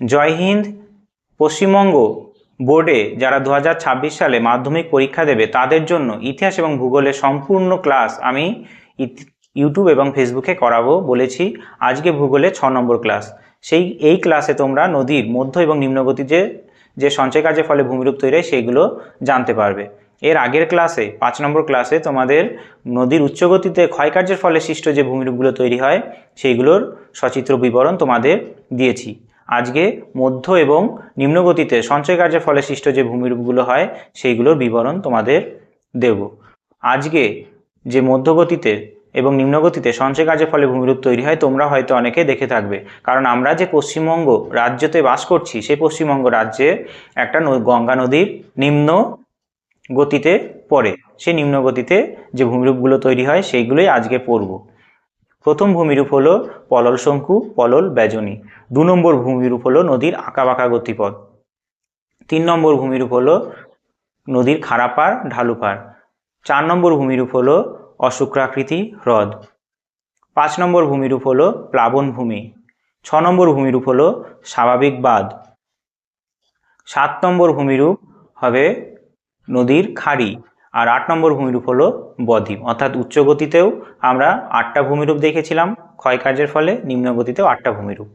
জয় হিন্দ। পশ্চিমবঙ্গ বোর্ডে যারা দু হাজার ছাব্বিশ সালে মাধ্যমিক পরীক্ষা দেবে, তাদের জন্য ইতিহাস এবং ভূগোলের সম্পূর্ণ ক্লাস আমি ইউটিউব এবং ফেসবুকে করাবো বলেছি। আজকে ভূগোলে ছ নম্বর ক্লাস। সেই, এই ক্লাসে তোমরা নদীর মধ্য এবং নিম্নগতিতে যে সঞ্চয় কার্যের ফলে ভূমিরূপ তৈরি হয় সেইগুলো জানতে পারবে। এর আগের ক্লাসে, পাঁচ নম্বর ক্লাসে তোমাদের নদীর উচ্চগতিতে ক্ষয়কার্যের ফলে সৃষ্ট যে ভূমিরূপগুলো তৈরি হয়, সেইগুলোর সচিত্র বিবরণ তোমাদের দিয়েছি। আজকে মধ্য এবং নিম্নগতিতে সঞ্চয় কার্যের ফলে সৃষ্ট যে ভূমিরূপগুলো হয়, সেইগুলোর বিবরণ তোমাদের দেব। আজকে যে মধ্যগতিতে এবং নিম্নগতিতে সঞ্চয় কার্যের ফলে ভূমিরূপ তৈরি হয়, তোমরা হয়তো অনেকে দেখে থাকবে। কারণ আমরা যে পশ্চিমবঙ্গ রাজ্যতে বাস করছি, সেই পশ্চিমবঙ্গ রাজ্যে একটা গঙ্গা নদীর নিম্ন গতিতে পড়ে। সেই নিম্ন গতিতে যে ভূমিরূপগুলো তৈরি হয়, সেইগুলোই আজকে পড়ব। প্রথম ভূমিরূপ হলো পলল শঙ্কু, পলল ব্যজনী। দু নম্বর ভূমিরূপ হলো নদীর আঁকাবাঁকা গতিপথ। তিন নম্বর ভূমিরূপ হলো নদীর খারাপার ঢালুপার চার নম্বর ভূমিরূপ হলো অশুক্রাকৃতি, হ্রদ। পাঁচ নম্বর ভূমিরূপ হলো প্লাবন ভূমি। ছ নম্বর ভূমিরূপ হলো স্বাভাবিক বাঁধ। সাত নম্বর ভূমিরূপ হবে নদীর খাড়ি। আর আট নম্বর ভূমিরূপ হলো বদ্বীপ। অর্থাৎ উচ্চ গতিতেও আমরা আটটা ভূমিরূপ দেখেছিলাম, ক্ষয়কার্যের ফলে নিম্ন গতিতেও আটটা ভূমিরূপ।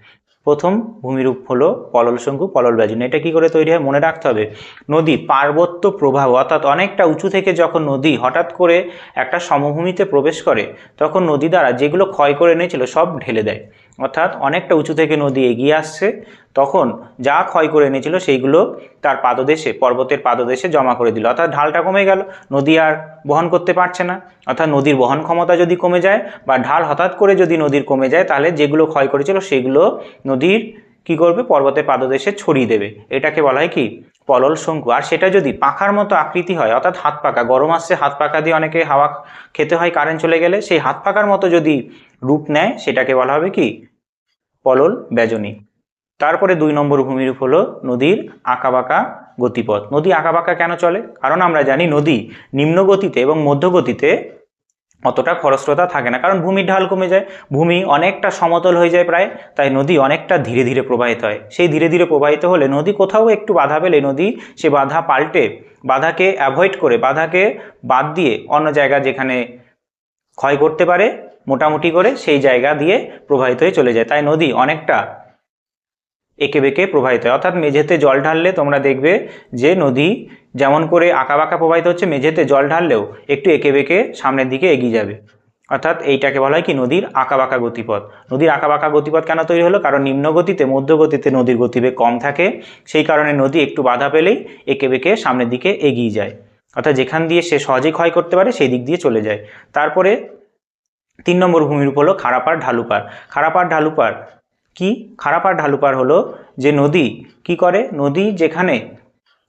প্রথম ভূমিরূপ হলো পলল শঙ্কু, পলল ব্যজন। এটা কি করে তৈরি হয়? মনে রাখতে হবে, নদী পার্বত্য প্রভাব, অর্থাৎ অনেকটা উঁচু থেকে যখন নদী হঠাৎ করে একটা সমভূমিতে প্রবেশ করে, তখন নদী দ্বারা যেগুলো ক্ষয় করে এনেছিল সব ঢেলে দেয়। অর্থাৎ অনেকটা উঁচু থেকে নদী এগিয়ে আসছে, তখন যা ক্ষয় করে এনেছিল সেইগুলো তার পাদদেশে, পর্বতের পাদদেশে জমা করে দিল। অর্থাৎ ঢালটা কমে গেল, নদী আর বহন করতে পারছে না। অর্থাৎ নদীর বহন ক্ষমতা যদি কমে যায় বা ঢাল হঠাৎ করে যদি নদীর কমে যায়, তাহলে যেগুলো ক্ষয় করেছিল সেগুলো নদীর কি করবে? পর্বতের পাদদেশে ছড়িয়ে দেবে। এটাকে বলা হয় কি? পলল শঙ্কু। আর সেটা যদি পাখার মতো আকৃতি হয়, অর্থাৎ হাত পাকা গরম আসছে, হাত পাকা দিয়ে অনেকে হাওয়া খেতে হয়, কারেন্ট চলে গেলে, সেই হাত পাকার মতো যদি রূপ নেয়, সেটাকে বলা হবে কি? পলল ব্যজনী। তারপরে দুই নম্বর ভূমিরূপ হলো নদীর আঁকাবাঁকা গতিপথ। নদী আঁকাবাঁকা কেন চলে? কারণ আমরা জানি নদী নিম্ন গতিতে এবং মধ্য গতিতে অতটা খরস্রোতা থাকে না। কারণ ভূমির ঢাল কমে যায়, ভূমি অনেকটা সমতল হয়ে যায় প্রায়, তাই নদী অনেকটা ধীরে ধীরে প্রবাহিত হয়। সেই ধীরে ধীরে প্রবাহিত হলে নদী কোথাও একটু বাধা পেলে নদী সে বাধা পাল্টে, বাধাকে অ্যাভয়েড করে, বাধাকে বাদ দিয়ে অন্য জায়গা যেখানে ক্ষয় করতে পারে মোটামুটি করে সেই জায়গা দিয়ে প্রবাহিত হয়ে চলে যায়। তাই নদী অনেকটা এঁকে বেঁকে প্রবাহিত হয়। অর্থাৎ মেঝেতে জল ঢাললে তোমরা দেখবে যে নদী যেমন করে আঁকাবাঁকা প্রবাহিত হচ্ছে, মেঝেতে জল ঢাললেও একটু এঁকে বেঁকে সামনের দিকে এগিয়ে যাবে। অর্থাৎ এইটাকে বলা হয় কি? নদীর আঁকাবাঁকা গতিপথ। নদীর আঁকাবাঁকা গতিপথ কেন তৈরি হলো? কারণ নিম্ন গতিতে মধ্য গতিতে নদীর গতিবেগ কম থাকে। সেই কারণে নদী একটু বাধা পেলেই এঁকে বেঁকে সামনের দিকে এগিয়ে যায়। অর্থাৎ যেখান দিয়ে সে সহজেই ক্ষয় করতে পারে, সেই দিক দিয়ে চলে যায়। তারপরে তিন নম্বর ভূমিরূপ হলো খারাপার ঢালুপার খারাপার ঢালুপার কি? খারাপার ঢালুপার হলো যে নদী কি করে? নদী যেখানে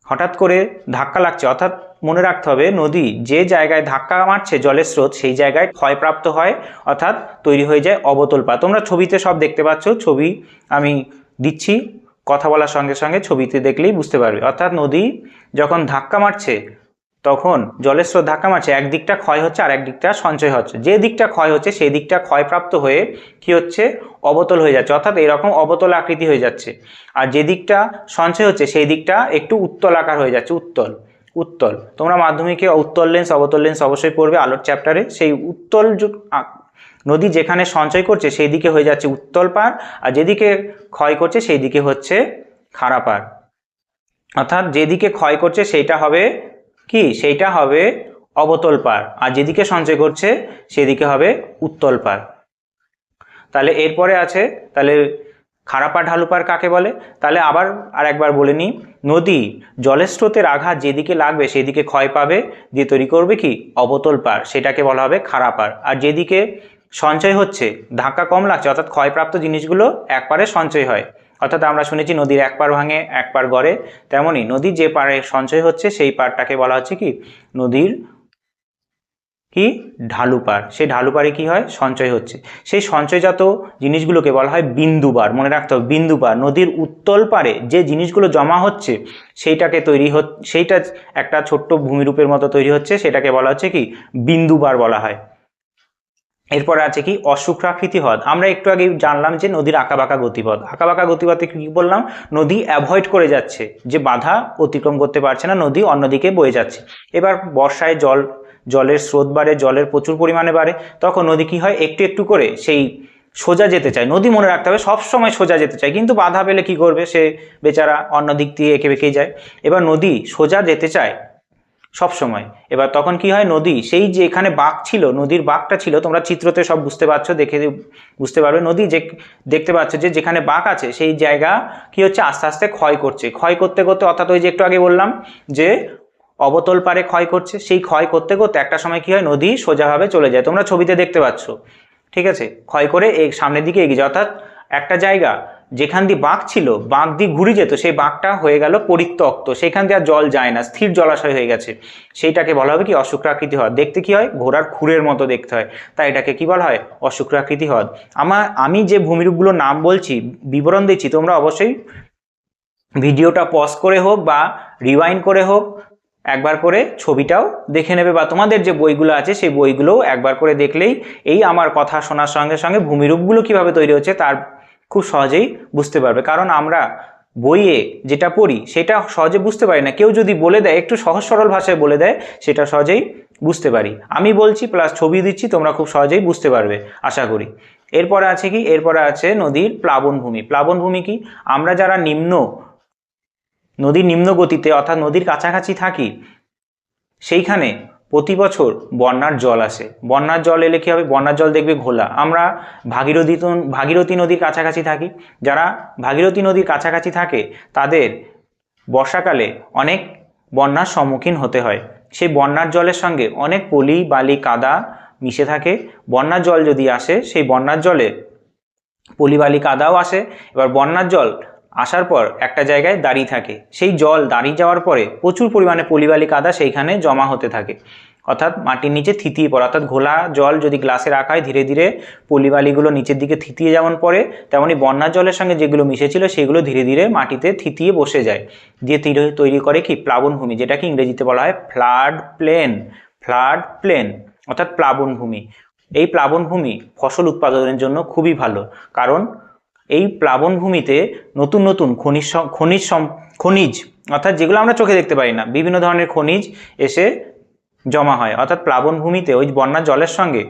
হঠাৎ করে ধাক্কা লাগছে, অর্থাৎ মনে রাখতে হবে নদী যে জায়গায় ধাক্কা মারছে জলের স্রোত, সেই জায়গায় ক্ষয়প্রাপ্ত হয়, অর্থাৎ তৈরি হয়ে যায় অবতল পা তোমরা ছবিতে সব দেখতে পাচ্ছ, ছবি আমি দিচ্ছি, কথা বলার সঙ্গে সঙ্গে ছবিতে দেখলেই বুঝতে পারবে। অর্থাৎ নদী যখন ধাক্কা মারছে তখন জলের স্রোত ধাক্কা মারছে একদিকটা ক্ষয় হচ্ছে আর একদিকটা সঞ্চয় হচ্ছে। যে দিকটা ক্ষয় হচ্ছে, সেই দিকটা ক্ষয়প্রাপ্ত হয়ে কি হচ্ছে? অবতল হয়ে যাচ্ছে। অর্থাৎ এরকম অবতল আকৃতি হয়ে যাচ্ছে। আর যে দিকটা সঞ্চয় হচ্ছে, সেই দিকটা একটু উত্তল আকার হয়ে যাচ্ছে। উত্তল উত্তল। তোমরা মাধ্যমিকে উত্তল লেন্স অবতল লেন্স অবশ্যই পড়বে আলোর চ্যাপ্টারে সেই উত্তল নদী যেখানে সঞ্চয় করছে, সেই দিকে হয়ে যাচ্ছে উত্তল পার আর যেদিকে ক্ষয় করছে, সেই দিকে হচ্ছে খারাপ খারাপার অর্থাৎ যেদিকে ক্ষয় করছে, সেইটা হবে কি? সেইটা হবে অবতল পার আর যেদিকে সঞ্চয় করছে, সেদিকে হবে উত্তল পার তাহলে এরপরে আছে, তাহলে খারাপা ঢালুপার কাকে বলে? তাহলে আবার আর একবার বলে নিই, নদী জলের স্রোতের আঘাত যেদিকে লাগবে, সেদিকে ক্ষয় পাবে, দিয়ে তৈরি করবে কি? অবতল পার সেটাকে বলা হবে খারাপার আর যেদিকে সঞ্চয় হচ্ছে, ধাক্কা কম লাগছে, অর্থাৎ ক্ষয়প্রাপ্ত জিনিসগুলো একবারে সঞ্চয় হয়। অর্থাৎ আমরা শুনেছি নদীর এক পার ভাঙে, এক পার গড়ে, তেমনই নদীর যে পারে সঞ্চয় হচ্ছে, সেই পারটাকে বলা হচ্ছে কি? নদীর কি? ঢালু ঢালুপার সেই ঢালু ঢালুপারে কি হয়? সঞ্চয় হচ্ছে। সেই সঞ্চয়জাত জিনিসগুলোকে বলা হয় বিন্দুবার মনে রাখতে হবে বিন্দুবার নদীর উত্তল পারে যে জিনিসগুলো জমা হচ্ছে, সেইটাকে তৈরি হ সেইটা একটা ছোট্ট ভূমিরূপের মতো তৈরি হচ্ছে, সেটাকে বলা হচ্ছে কি? বিন্দু বিন্দুবার বলা হয়। এরপরে আছে কি অশুক্রাকৃতি হ্রদ। আমরা একটু আগে জানলাম যে নদীর আঁকাবাঁকা গতিপথ। আঁকাবাঁকা গতিপথে কি বললাম? নদী অ্যাভয়েড করে যাচ্ছে, যে বাধা অতিক্রম করতে পারছে না, নদী অন্যদিকে বয়ে যাচ্ছে। এবার বর্ষায় জল, জলের স্রোত বাড়ে, জলের প্রচুর পরিমাণে বাড়ে, তখন নদী কি হয়? একটু একটু করে সেই সোজা যেতে চায়। নদী মনে রাখতে হবে, সবসময় সোজা যেতে চায়, কিন্তু বাধা পেলে কি করবে? সে বেচারা অন্য দিক দিয়ে এঁকে বেঁকে যায়। এবার নদী সোজা যেতে চায় সব সময়। এবার তখন কি হয়? নদী। সেই যে এখানে বাঘ ছিল, নদীর বাঘটা ছিল, তোমরা চিত্রতে সব বুঝতে পারছ, দেখে বুঝতে পারবে। নদী যে দেখতে পাচ্ছ যে যেখানে বাঘ আছে, সেই জায়গা কি হচ্ছে? আস্তে আস্তে ক্ষয় করছে। ক্ষয় করতে করতে অর্থাৎ ওই যে একটু আগে বললাম যে অবতল পারে ক্ষয় করছে, সেই ক্ষয় করতে করতে একটা সময় কি হয়? নদী সোজাভাবে চলে যায়। তোমরা ছবিতে দেখতে পাচ্ছ। ঠিক আছে? ক্ষয় করে এই সামনের দিকে এগিয়ে যায়। অর্থাৎ একটা জায়গা যেখান দিয়ে বাঁক ছিল, বাঁক দিয়ে ঘুরে যেত, সেই বাঁকটা হয়ে গেল পরিত্যক্ত। সেখান দিয়ে আর জল যায় না, স্থির জলাশয় হয়ে গেছে। সেইটাকে বলা হবে কি? অশুক্রাকৃতি হ্রদ। দেখতে কি হয়? ঘোড়ার খুরের মতো দেখতে হয়। তাই এটাকে কি বলা হয়? অশুক্রাকৃতি হ্রদ। আমার আমি যে ভূমিরূপগুলোর নাম বলছি, বিবরণ দিচ্ছি, তোমরা অবশ্যই ভিডিওটা পজ করে হোক বা রিওয়াইন্ড করে হোক, একবার করে ছবিটাও দেখে নেবে বা তোমাদের যে বইগুলো আছে, সেই বইগুলোও একবার করে দেখলেই এই আমার কথা শোনার সঙ্গে সঙ্গে ভূমিরূপগুলো কীভাবে তৈরি হচ্ছে, তার খুব সহজেই বুঝতে পারবে। কারণ আমরা বইয়ে যেটা পড়ি, সেটা সহজে বুঝতে পারি না। কেউ যদি বলে দেয়, একটু সহজ সরল ভাষায় বলে দেয়, সেটা সহজেই বুঝতে পারি। আমি বলছি প্লাস ছবি দিচ্ছি, তোমরা খুব সহজেই বুঝতে পারবে, আশা করি। এরপরে আছে কি? এরপরে আছে নদীর প্লাবনভূমি প্লাবনভূমি কি? আমরা যারা নিম্ন, নদীর নিম্ন গতিতে অর্থাৎ নদীর কাছাকাছি থাকি, সেইখানে প্রতি বছর বন্যার জল আসে। বন্যার জল এলে কী হবে? বন্যার জল দেখবে ঘোলা। আমরা ভাগীরথী ভাগীরথী নদীর কাছাকাছি থাকি। যারা ভাগীরথী নদীর কাছাকাছি থাকে, তাদের বর্ষাকালে অনেক বন্যার সম্মুখীন হতে হয়। সেই বন্যার জলের সঙ্গে অনেক পলি, বালি, কাদা মিশে থাকে। বন্যার জল যদি আসে, সেই বন্যার জলে পলি, বালি, কাদাও আসে। এবার বন্যার জল আসার পর একটা জায়গায় দাঁড়িয়ে থাকে। সেই জল দাঁড়িয়ে যাওয়ার পরে প্রচুর পরিমাণে পলিবালি কাদা সেইখানে জমা হতে থাকে। অর্থাৎ মাটির নিচে থিতিয়ে পড়ে, অর্থাৎ ঘোলা জল যদি গ্লাসে রাখা হয়, ধীরে ধীরে পলিবালিগুলো নিচের দিকে থিতিয়ে যেমন পড়ে তেমনই বন্যার জলের সঙ্গে যেগুলো মিশেছিল, সেগুলো ধীরে ধীরে মাটিতে থিতিয়ে বসে যায়। দিয়ে তৈরি করে কি? প্লাবনভূমি যেটাকে ইংরেজিতে বলা হয় ফ্লাড প্লেন ফ্লাড প্লেন অর্থাৎ প্লাবনভূমি এই প্লাবনভূমি ফসল উৎপাদনের জন্য খুবই ভালো। কারণ এই প্লাবনভূমিতে নতুন নতুন খনিজ খনিজ খনিজ, অর্থাৎ যেগুলো আমরা চোখে দেখতে পাই না, বিভিন্ন ধরনের খনিজ এসে জমা হয়। অর্থাৎ প্লাবনভূমিতে ওই বন্যার জলের সঙ্গে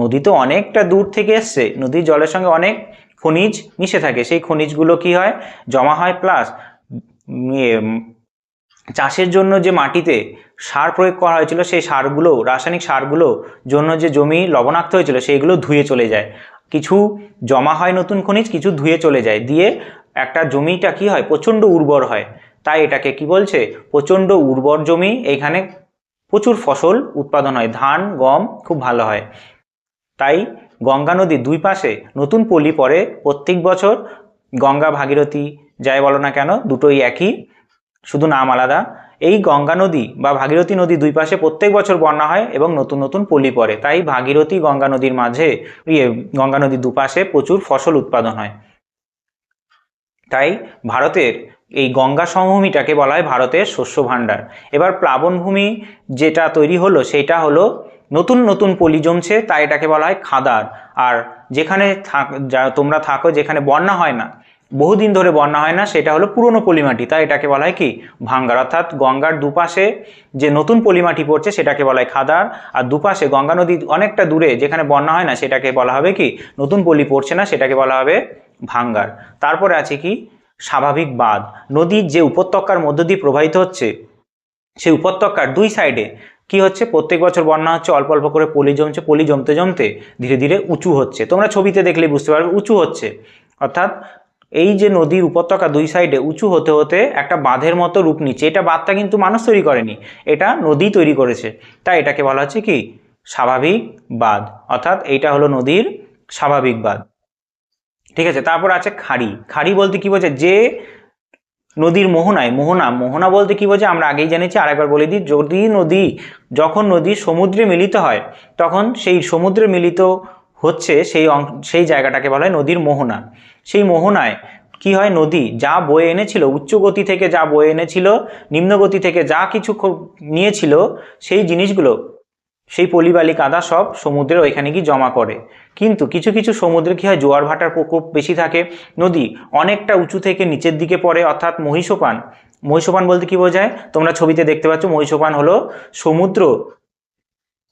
নদী তো অনেকটা দূর থেকে এসছে নদীর জলের সঙ্গে অনেক খনিজ মিশে থাকে। সেই খনিজগুলো কি হয়? জমা হয় প্লাস চাষের জন্য যে মাটিতে সার প্রয়োগ করা হয়েছিল, সেই সারগুলো, রাসায়নিক সারগুলো জন্য যে জমি লবণাক্ত হয়েছিল, সেইগুলো ধুয়ে চলে যায়। কিছু জমা হয় নতুন খনিজ, কিছু ধুয়ে চলে যায়। দিয়ে একটা জমিটা কি হয়? প্রচণ্ড উর্বর হয়। তাই এটাকে কি বলছে? প্রচণ্ড উর্বর জমি, এখানে প্রচুর ফসল উৎপাদন হয়। ধান, গম খুব ভালো হয়। তাই গঙ্গা নদীর দুই পাশে নতুন পলি পড়ে। প্রত্যেক বছর গঙ্গা, ভাগীরথী, যাই বলো না কেন, দুটোই একই। শুধু নাম আলাদা। এই গঙ্গা নদী বা ভাগীরথী নদী দুই পাশে প্রত্যেক বছর বন্যা হয় এবং নতুন নতুন পলি পড়ে। তাই ভাগীরথী গঙ্গা নদীর মাঝে ইয়ে গঙ্গা নদীর দুপাশে প্রচুর ফসল উৎপাদন হয়। তাই ভারতের এই গঙ্গা সমভূমিটাকে বলা হয় ভারতের শস্য ভাণ্ডার। এবার প্লাবনভূমি যেটা তৈরি হলো, সেটা হলো নতুন নতুন পলি জমছে, তাই এটাকে বলা হয় খাদার। আর যেখানে থাক তোমরা থাকো, যেখানে বন্যা হয় না বহুদিন ধরে বন্যা হয় না, সেটা হলো পুরনো পলিমাটি, তাই এটাকে বলা হয় কি? ভাঙ্গার। অর্থাৎ গঙ্গার দুপাশে যে নতুন পলিমাটি পড়ছে, সেটাকে বলা হয় খাদার। আর দুপাশে গঙ্গা নদী অনেকটা দূরে, যেখানে বন্যা হয় না, সেটাকে বলা হবে কি? নতুন পলি পড়ছে না, সেটাকে বলা হবে ভাঙ্গার। তারপরে আছে কি? স্বাভাবিক বাঁধ। নদীর যে উপত্যকার মধ্য দিয়ে প্রবাহিত হচ্ছে, সেই উপত্যকার দুই সাইডে কি হচ্ছে? প্রত্যেক বছর বন্যা হচ্ছে, অল্প অল্প করে পলি জমছে, পলি জমতে জমতে ধীরে ধীরে উঁচু হচ্ছে। তোমরা ছবিতে দেখলেই বুঝতে পারবে, উঁচু হচ্ছে। অর্থাৎ এই যে নদীর উপত্যকা দুই সাইডে উঁচু হতে হতে একটা বাঁধের মতো রূপ নিচ্ছে। এটা বাঁধটা কিন্তু মানুষ তৈরি করেনি, এটা নদী তৈরি করেছে। তাই এটাকে বলা হচ্ছে কি? স্বাভাবিক বাঁধ। অর্থাৎ এইটা হলো নদীর স্বাভাবিক বাঁধ। ঠিক আছে, তারপর আছে খাড়ি। খাড়ি বলতে কি বোঝে যে নদীর মোহনায়, মোহনা মোহনা বলতে কি বোঝে আমরা আগেই জেনেছি, আরেকবার বলে দিই, যদি নদী, যখন নদী সমুদ্রে মিলিত হয়, তখন সেই সমুদ্রে মিলিত হচ্ছে সেই সেই জায়গাটাকে বলা হয় নদীর মোহনা। সেই মোহনায় কি হয় নদী? যা বয়ে এনেছিল উচ্চ গতি থেকে যা বয়ে এনেছিল নিম্ন গতি থেকে যা কিছু নিয়েছিল, সেই জিনিসগুলো, সেই পলিবালি কাদা সব সমুদ্রের ওইখানে গিয়ে জমা করে। কিন্তু কিছু কিছু সমুদ্রে কী হয়, জোয়ার ভাটার প্রকোপ বেশি থাকে। নদী অনেকটা উঁচু থেকে নিচের দিকে পড়ে, অর্থাৎ মহিষোপান। মহিষোপান বলতে কি বোঝায়? তোমরা ছবিতে দেখতে পাচ্ছ, মহিষোপান হলো সমুদ্র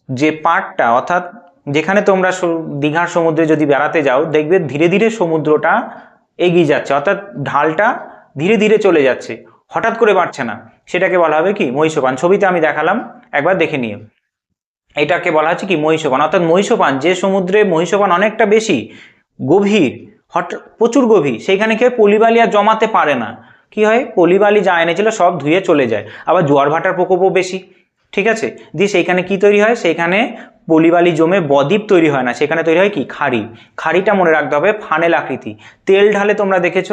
যে পাটটা অর্থাৎ যেখানে তোমরা দীঘার সমুদ্রে যদি বেড়াতে যাও, দেখবে ধীরে ধীরে সমুদ্রটা এগিয়ে যাচ্ছে। অর্থাৎ ঢালটা ধীরে ধীরে চলে যাচ্ছে। হঠাৎ করে বাড়ছে না। সেটাকে বলা হবে কি? মহিষপান। ছবিতে আমি দেখালাম। একবার দেখে নিও। এটাকে বলা হচ্ছে কি? মহিষপান। অর্থাৎ মহিষোপান, যে সমুদ্রে মহিষপান অনেকটা বেশি গভীর হঠাৎ প্রচুর গভীর, সেইখানে কেউ পলিবালি আর জমাতে পারে না। কি হয়? পলিবালি যা এনেছিল সব ধুয়ে চলে যায়। আবার জোয়ার ভাটার প্রকোপও বেশি। ঠিক আছে? দিয়ে সেইখানে কি তৈরি হয়? সেইখানে পলিবালি জমে বদ্বীপ তৈরি হয় না, সেখানে তৈরি হয় কি? খাড়ি। খাড়িটা মনে রাখতে হবে ফানেল আকৃতি। তেল ঢালে তোমরা দেখেছ?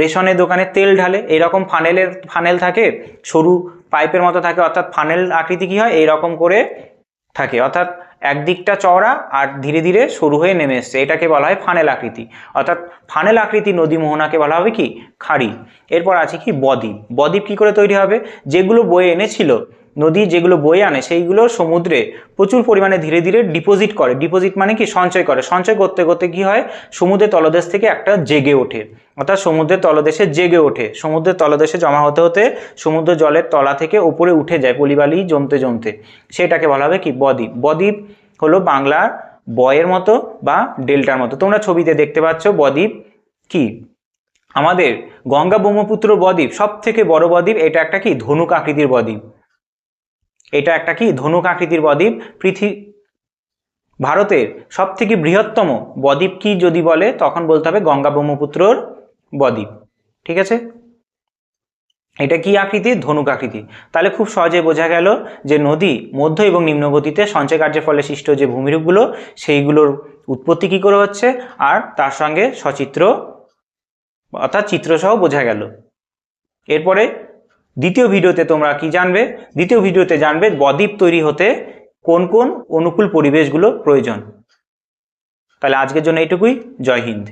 রেশনের দোকানে তেল ঢালে এইরকম ফানেলের, ফানেল থাকে, সরু পাইপের মতো থাকে, অর্থাৎ ফানেল আকৃতি কি হয়? এইরকম করে থাকে, অর্থাৎ একদিকটা চওড়া আর ধীরে ধীরে সরু হয়ে নেমে এসছে। এটাকে বলা হয় ফানেল আকৃতি। অর্থাৎ ফানেল আকৃতি নদী মোহনাকে বলা হবে কি? খাড়ি। এরপর আছে কি? বদ্বীপ। বদ্বীপ কি করে তৈরি হবে? যেগুলো বয়ে এনেছিল নদী যেগুলো বয়ে আনে, সেইগুলো সমুদ্রে প্রচুর পরিমাণে ধীরে ধীরে ডিপোজিট করে। ডিপোজিট মানে কি? সঞ্চয় করে। সঞ্চয় করতে করতে কি হয়? সমুদ্রের তলদেশ থেকে একটা জেগে ওঠে। অর্থাৎ সমুদ্রের তলদেশে জেগে ওঠে। সমুদ্রের তলদেশে জমা হতে হতে সমুদ্র জলের তলা থেকে উপরে উঠে যায় পলিবালি, জমতে জমতে। সেটাকে বলা হবে কি? বদ্বীপ। বদ্বীপ হলো বাংলার বয়ের মতো বা ডেল্টার মতো। তোমরা ছবিতে দেখতে পাচ্ছ বদ্বীপ কি? আমাদের গঙ্গা ব্রহ্মপুত্র বদ্বীপ। সব থেকে বড় বদ্বীপ এটা একটা কি? ধনুক আকৃতির বদ্বীপ। এটা একটা কি? ধনুক আকৃতির বদ্বীপ। পৃথিবী ভারতের সব থেকে বৃহত্তম বদ্বীপ কি যদি বলে, তখন বলতে হবে গঙ্গা ব্রহ্মপুত্রর বদ্বীপ। ঠিক আছে? এটা কি আকৃতি? ধনুক আকৃতি। তাহলে খুব সহজে বোঝা গেল যে নদী মধ্য এবং নিম্নগতিতে সঞ্চয় কার্যের ফলে সৃষ্ট যে ভূমিরূপগুলো, সেইগুলোর উৎপত্তি কী করে হচ্ছে? আর তার সঙ্গে সচিত্র, অর্থাৎ চিত্রসহ বোঝা গেল। এরপরে দ্বিতীয় ভিডিওতে তোমরা কি জানবে? দ্বিতীয় ভিডিওতে জানবে বদ্বীপ তৈরি হতে কোন কোন অনুকূল পরিবেশগুলো প্রয়োজন। তাহলে আজকের জন্য এইটুকুই। জয় হিন্দ।